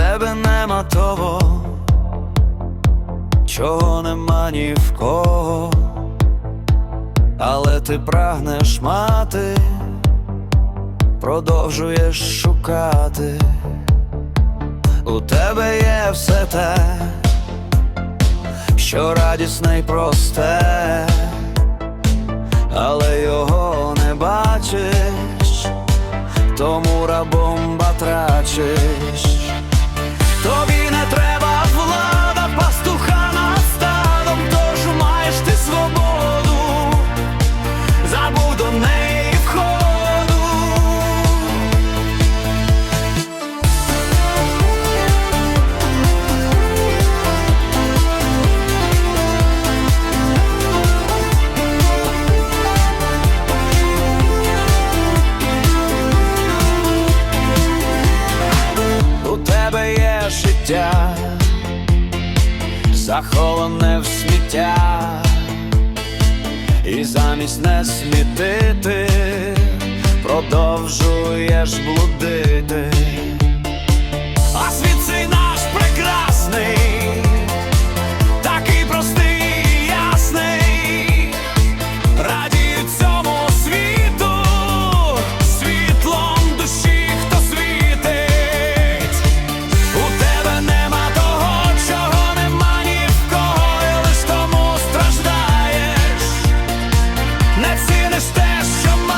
тебе нема того, чого нема ні в кого, але ти прагнеш мати, продовжуєш шукати. У тебе є все те, що радісне й просте, але його не бачиш, тому рабом батрачиш. Заховане в сміття, і замість не смітити, продовжуєш блудити. fast. Come